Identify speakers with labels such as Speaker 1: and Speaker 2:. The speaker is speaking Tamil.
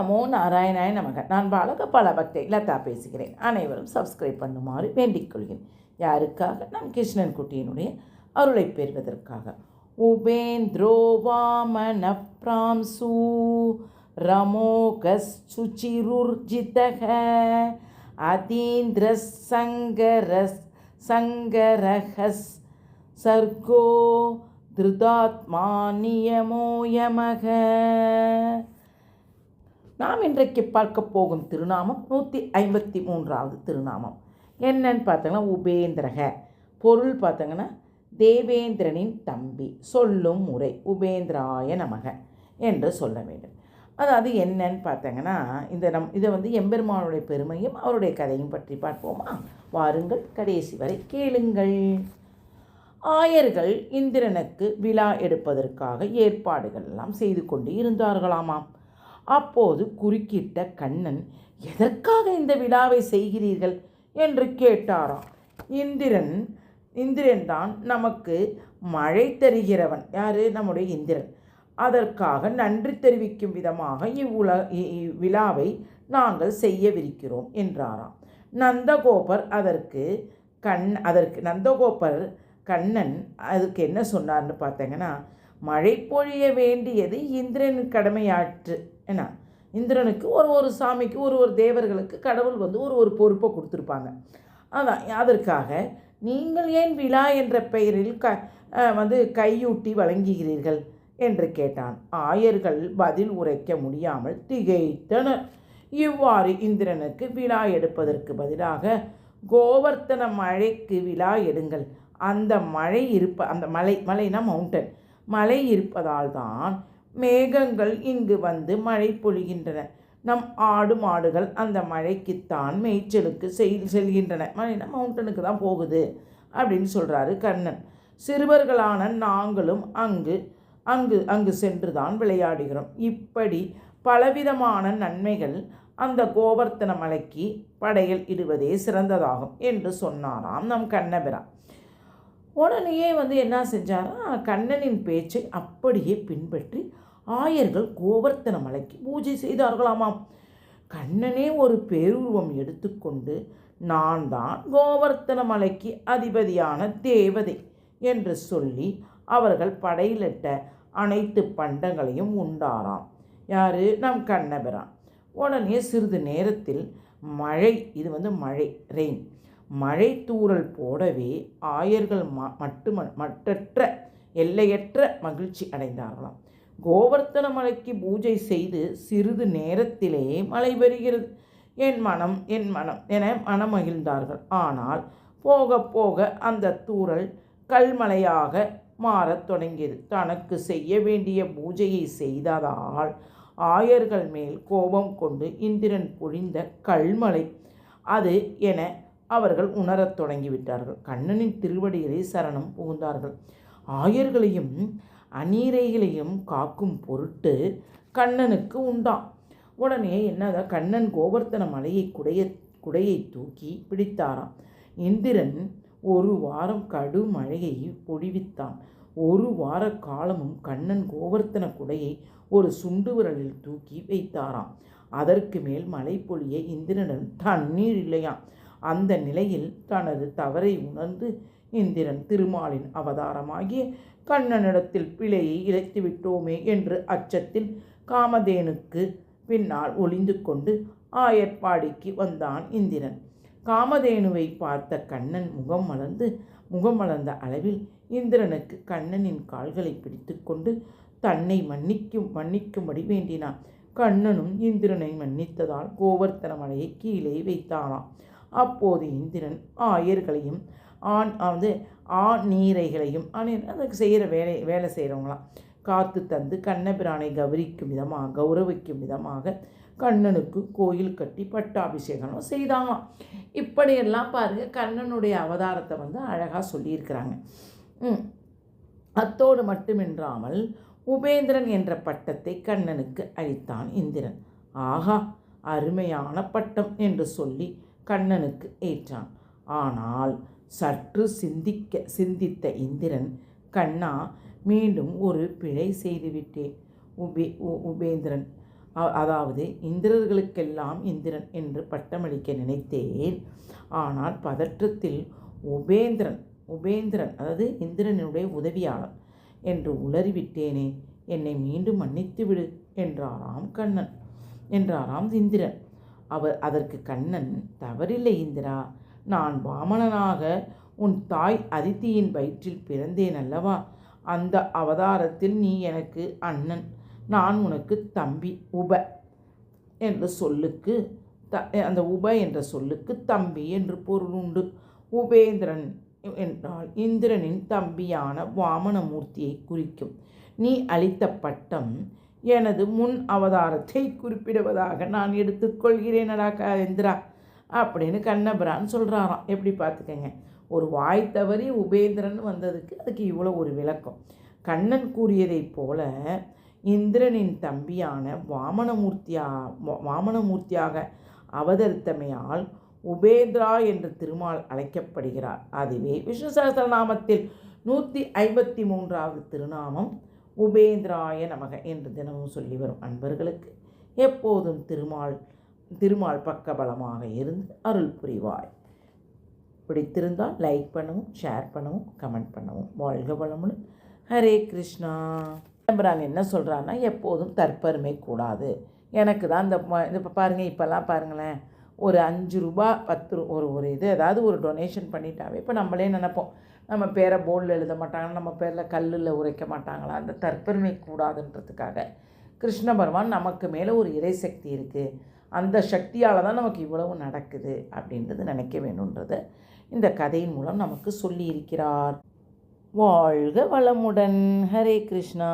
Speaker 1: நமோ நாராயணாய நமக. நான் பாலகபால பக்தை லதா பேசுகிறேன். அனைவரும் சப்ஸ்கிரைப் பண்ணுமாறு வேண்டிக் கொள்கிறேன். யாருக்காக? நம் கிருஷ்ணன் குட்டியினுடைய அருளை பெறுவதற்காக. உபேந்திரோ வாமன பிராம்சு ரமோகஸ் அதீந்திர சங்கரஸ் சங்கரஹஸ் சர்கோ திருதாத்மா நியமோ யமக. நாம் இன்றைக்கு பார்க்க போகும் திருநாமம் நூற்றி ஐம்பத்தி மூன்றாவது திருநாமம். என்னன்னு பார்த்தோங்கன்னா உபேந்திரக. பொருள் பார்த்தோங்கன்னா தேவேந்திரனின் தம்பி சொல்லும் முறை உபேந்திராய நமக என்று சொல்ல வேண்டும். அதாவது என்னன்னு பார்த்தங்கன்னா இந்த நம் இதை வந்து எம்பெருமானுடைய பெருமையும் அவருடைய கதையும் பற்றி பார்ப்போமா? வாருங்கள் கடைசி வரை கேளுங்கள். ஆயர்கள் இந்திரனுக்கு விழா எடுப்பதற்காக ஏற்பாடுகள் எல்லாம் செய்து கொண்டு இருந்தார்களாமாம். அப்போது குறுக்கிட்ட கண்ணன் எதற்காக இந்த விழாவை செய்கிறீர்கள்? என்று கேட்டாராம். இந்திரன் இந்திரன் தான் நமக்கு மழை தருகிறவன். யாரு? நம்முடைய இந்திரன். அதற்காக நன்றி தெரிவிக்கும் விதமாக இவ்வுல விழாவை நாங்கள் செய்யவிருக்கிறோம் என்றாராம். நந்தகோபர் அதற்கு கண் அதற்கு நந்தகோபர் கண்ணன் அதுக்கு என்ன சொன்னார்னு பார்த்தீங்கன்னா மழை பொழிய வேண்டியது இந்திரன் கடமையாற்று. என்ன? இந்திரனுக்கு ஒரு ஒரு சாமிக்கு ஒரு ஒரு தேவர்களுக்கு கடவுள் வந்து ஒரு ஒரு பொறுப்பை கொடுத்துருப்பாங்க. அதான் அதற்காக நீங்கள் ஏன் விழா என்ற பெயரில் க வந்து கையூட்டி வழங்குகிறீர்கள்? என்று கேட்டான். ஆயர்கள் பதில் உரைக்க முடியாமல் திகைத்தனர். இவ்வாறு இந்திரனுக்கு விழா எடுப்பதற்கு பதிலாக கோவர்த்தன மழைக்கு விழா எடுங்கள். அந்த மழை இருப்ப அந்த மலை மலைனா மவுண்டன் மழை இருப்பதால் தான் மேகங்கள் இங்கு வந்து மழை பொழிகின்றன. நம் ஆடு மாடுகள் அந்த மழைக்குத்தான் மேய்ச்சலுக்கு செய் செல்கின்றன. மழைனா மவுண்டனுக்கு தான் போகுது அப்படின்னு சொல்கிறாரு கண்ணன் சிறுவர்களான நாங்களும் அங்கு அங்கு அங்கு சென்று தான் விளையாடுகிறோம். இப்படி பலவிதமான நன்மைகள் அந்த கோவர்த்தன மலைக்கு படையல் இடுவதே சிறந்ததாகும் என்று சொன்னாராம் நம் கண்ணபிரான் உடனேயே வந்து என்ன செஞ்சாரா? கண்ணனின் பேச்சை அப்படியே பின்பற்றி ஆயர்கள் கோவர்த்தன மலைக்கு பூஜை செய்தார்களாமாம். கண்ணனே ஒரு பேருருவம் எடுத்துக்கொண்டு நான் தான் கோவர்த்தன மலைக்கு அதிபதியான தேவதை என்று சொல்லி அவர்கள் படையிலிட்ட அனைத்து பண்டங்களையும் உண்டாராம். யாரு? நம் கண்ணபிரான் உடனே சிறிது நேரத்தில் மழை இது வந்து மழை ரெயின் மழை தூறல் போடவே ஆயர்கள் ம மட்டும மட்டற்ற எல்லையற்ற மகிழ்ச்சி அடைந்தார்களாம். கோவர்த்தன மலைக்கு பூஜை செய்து சிறிது நேரத்திலே மழை பெறுகிறது. என் மனம் என் மனம் என மனமகிழ்ந்தார்கள். ஆனால் போக போக அந்த தூறல் கல்மலையாக மாறத் தொடங்கியது. தனக்கு செய்ய வேண்டிய பூஜையை செய்ததால் ஆயர்கள் மேல் கோபம் கொண்டு இந்திரன் பொழிந்த கல்மலை அது என அவர்கள் உணரத் தொடங்கிவிட்டார்கள். கண்ணனின் திருவடிகளை சரணம் புகுந்தார்கள். ஆயர்களையும் அநீரைகளையும் காக்கும் பொருட்டு கண்ணனுக்கு உண்டாம். உடனே என்னதா கண்ணன் கோவர்த்தன மலையை குடைய குடையை தூக்கி பிடித்தாராம். இந்திரன் ஒரு வாரம் கடும் மழையை பொழிவித்தான். ஒரு வார காலமும் கண்ணன் கோவர்த்தன குடையை ஒரு சுண்டு விரலில் தூக்கி வைத்தாராம். அதற்கு மேல் மழை பொழிய இந்திரனிடம் தண்ணீர் இல்லையாம். அந்த நிலையில் தனது தவறை உணர்ந்து இந்திரன் திருமாலின் அவதாரமாகிய கண்ணனிடத்தில் பிழையை இழைத்து விட்டோமே என்று அச்சத்தில் காமதேனுக்கு பின்னால் ஒளிந்து கொண்டு ஆயர்பாடிக்கு வந்தான் இந்திரன். காமதேனுவை பார்த்த கண்ணன் முகம் மலர்ந்து முகம் மலர்ந்த அளவில் இந்திரனுக்கு கண்ணனின் கால்களை பிடித்துக்கொண்டு தன்னை மன்னிக்கும் மன்னிக்கும்படி வேண்டினான். கண்ணனும் இந்திரனை மன்னித்ததால் கோவர்த்தன மலையை கீழே வைத்தானாம். அப்போது இந்திரன் ஆயர்களையும் ஆண் வந்து ஆண் நீரைகளையும் அதுக்கு செய்கிற வேலை வேலை செய்கிறவங்களாம். காத்து தந்து கண்ணபிரானை கௌரிக்கும் விதமாக கௌரவிக்கும் விதமாக கண்ணனுக்கு கோயில் கட்டி பட்டாபிஷேகம் செய்தாங்களாம். இப்படியெல்லாம் பாருங்கள் கண்ணனுடைய அவதாரத்தை வந்து அழகாக சொல்லியிருக்கிறாங்க. அத்தோடு மட்டுமின்றாமல் உபேந்திரன் என்ற பட்டத்தை கண்ணனுக்கு அளித்தான் இந்திரன். ஆகா அருமையான பட்டம் என்று சொல்லி கண்ணனுக்கு ஏற்றான். ஆனால் சற்று சிந்திக்க சிந்தித்த இந்திரன் கண்ணா மீண்டும் ஒரு பிழை செய்துவிட்டேன் உபே உபேந்திரன். அதாவது இந்திரர்களுக்கெல்லாம் இந்திரன் என்று பட்டமளிக்க நினைத்தேன். ஆனால் பதற்றத்தில் உபேந்திரன் உபேந்திரன் அதாவது இந்திரனுடைய உதவியாளன் என்று உளறிவிட்டேனே என்னை மீண்டும் மன்னித்து விடு என்றாராம் கண்ணன். என்றாராம் இந்திரன். அவர் அதற்கு கண்ணன் தவறில்லை இந்திரா நான் வாமனனாக உன் தாய் அதித்தியின் வயிற்றில் பிறந்தேன் அல்லவா? அந்த அவதாரத்தில் நீ எனக்கு அண்ணன் நான் உனக்கு தம்பி உப என்ற சொல்லுக்கு த அந்த உப என்ற சொல்லுக்கு தம்பி என்று பொருள் உண்டு. உபேந்திரன் என்றால் இந்திரனின் தம்பியான வாமனமூர்த்தியை குறிக்கும். நீ அளித்த பட்டம் எனது முன் அவதாரத்தை குறிப்பிடுவதாக நான் எடுத்துக்கொள்கிறேன் க இந்திரா. அப்படின்னு கண்ணபிரான் சொல்கிறாராம் எப்படி பார்த்துக்கங்க? ஒரு வாய் தவறி உபேந்திரன் வந்ததுக்கு அதுக்கு இவ்வளோ ஒரு விளக்கம். கண்ணன் கூறியதைப் போல இந்திரனின் தம்பியான வாமனமூர்த்தியா வாமனமூர்த்தியாக அவதரித்தமையால் உபேந்திரா என்று திருமால் அழைக்கப்படுகிறார். அதுவே விஷ்ணு சகசரநாமத்தில் நூற்றி ஐம்பத்தி மூன்றாவது திருநாமம் உபேந்திராய நமக என்று தினமும் சொல்லி வரும் அன்பர்களுக்கு எப்போதும் திருமால் திருமால் பக்கபலமாக இருந்து அருள் புரிவாய். பிடித்திருந்தால் லைக் பண்ணவும் ஷேர் பண்ணவும் கமெண்ட் பண்ணவும். வாழ்க வளமுடன். ஹரே கிருஷ்ணா. நம்புறாங்க என்ன சொல்கிறான்னா எப்போதும் தற்பெருமை கூடாது. எனக்கு தான் இந்த இப்போ பாருங்கள் இப்போல்லாம் பாருங்களேன். ஒரு அஞ்சு ரூபா பத்து ரூ ஒரு ஒரு இது ஏதாவது ஒரு டொனேஷன் பண்ணிட்டாவே இப்போ நம்மளே நினைப்போம். நம்ம பேரை போர்டில் எழுத மாட்டாங்க நம்ம பேரில் கல்லில் உரைக்க மாட்டாங்களா? அந்த தற்பெருமை கூடாதுன்றதுக்காக கிருஷ்ண பகவான் நமக்கு மேலே ஒரு இறை சக்தி இருக்குது அந்த சக்தியால் தான் நமக்கு இவ்வளவு நடக்குது அப்படின்றது நினைக்க வேணுன்றதை இந்த கதையின் மூலம் நமக்கு சொல்லியிருக்கிறார். வாழ்க வளமுடன். ஹரே கிருஷ்ணா.